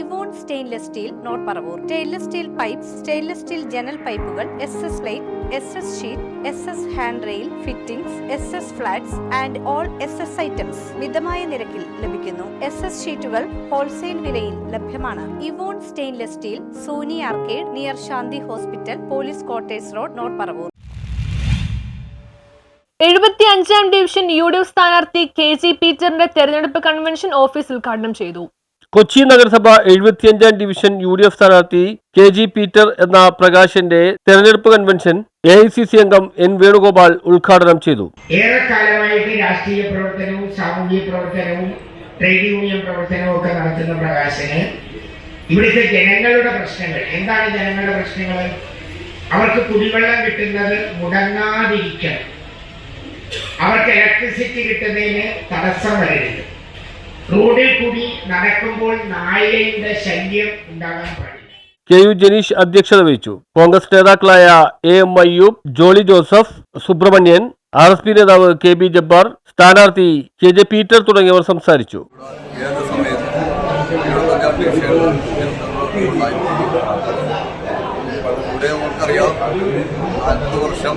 Evon stainless steel north Paravur. Stainless steel pipe stainless steel ജനൽ പൈപ്പുകൾ S S light S S sheet S S hand rail fittings S S flats and all S S items മിതമായ നിരക്കിൽ ലഭിക്കുന്നു. S S ഷീറ്റുകൾ wholesale വിലയിൽ ലഭ്യമാണ്. Evon stainless steel Sony arcade near Shanthi hospital police quarters road north Paravur. എഴുപത്തി അഞ്ചാം division U D F സ്ഥാനാർത്ഥി K G പീറ്ററിന്റെ തെരഞ്ഞെടുപ്പ് കൺവെൻഷൻ ഓഫീസ് ഉദ്ഘാടനം ചെയ്തു. കൊച്ചി നഗരസഭ എഴുപത്തിയഞ്ചാം ഡിവിഷൻ യു ഡി എഫ് സ്ഥാനാർത്ഥി കെ ജി പീറ്റർ എന്ന പ്രകാശന്റെ തെരഞ്ഞെടുപ്പ് convention A I C C അംഗം എൻ വേണുഗോപാൽ ഉദ്ഘാടനം ചെയ്തു. ഏറെക്കാലമായിട്ട് രാഷ്ട്രീയ പ്രവർത്തനവും സാമൂഹിക പ്രവർത്തനവും ട്രേഡ് യൂണിയൻ പ്രവർത്തനവും ഒക്കെ നടത്തുന്ന പ്രകാശന് ഇവിടുത്തെ ജനങ്ങളുടെ പ്രശ്നങ്ങൾ എന്താണ് ജനങ്ങളുടെ പ്രശ്നങ്ങൾ? അവർക്ക് കുടിവെള്ളം കിട്ടുന്നത് മുടങ്ങാതിരിക്കണം. അവർക്ക് ഇലക്ട്രിസിറ്റി കിട്ടുന്നതിന് തടസ്സം വരരുത്. റോഡിൽ കൂടി നടക്കുമ്പോൾ നായയുടെ ശല്യം ഉണ്ടാകാൻ പാടില്ല. കെ യു ജനീഷ് അധ്യക്ഷത വഹിച്ചു. കോൺഗ്രസ് നേതാക്കളായ A M Ayyub Jolly Joseph Subrahmanian R S P നേതാവ് കെ ബി ജബ്ബാർ സ്ഥാനാർത്ഥി കെ ജെ പീറ്റർ തുടങ്ങിയവർ സംസാരിച്ചു. നമുക്കറിയാം നാൽപ്പത് വർഷം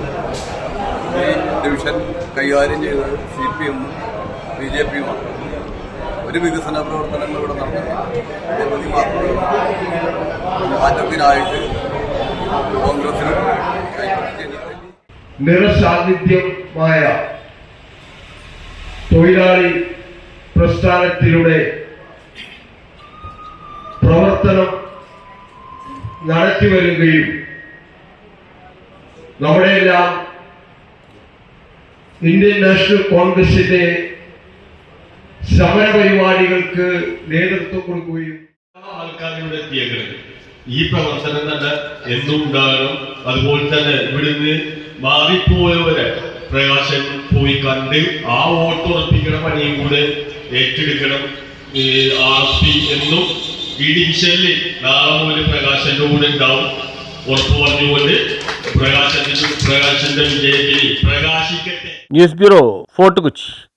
ഈ ഡിവിഷൻ കൈകാര്യം ചെയ്തത് സി പി എമ്മും ബി ജെ പിയുമാണ്. ഒരു വികസന പ്രവർത്തനങ്ങൾ ഇവിടെ നടന്നു മാറ്റത്തിനായിട്ട് കോൺഗ്രസിനും നിറസാന്നിധ്യമായ തൊഴിലാളി പ്രസ്ഥാനത്തിലൂടെ പ്രവർത്തനം നടത്തിവരികയും നമ്മുടെയെല്ലാം ഇന്ത്യൻ നാഷണൽ കോൺഗ്രസിന്റെ സമരപരിപാടികൾക്ക് നേതൃത്വം കൊടുക്കുകയും ആൾക്കാരിവിടെ ഈ പ്രവർത്തനം തന്നെ എന്തുണ്ടാകണം ഉണ്ടാകണം അതുപോലെ തന്നെ ഇവിടുന്ന് മാറിപ്പോയവരെ പ്രകാശൻ പോയി കണ്ട് ആ വോട്ട് ഉറപ്പിക്കണ പണിയും കൂടെ ഏറ്റെടുക്കണം. ആർ പി എന്നും ഈ ഡിവിഷനിൽ നാളെ മുതൽ പ്രകാശന്റെ കൂടെ ഉണ്ടാവും. ഉറപ്പ് പറഞ്ഞുകൊണ്ട് പ്രകാശന്റെ പ്രകാശന്റെ വിജയത്തിൽ പ്രകാശിക്കട്ടെ. News bureau fort Kochi.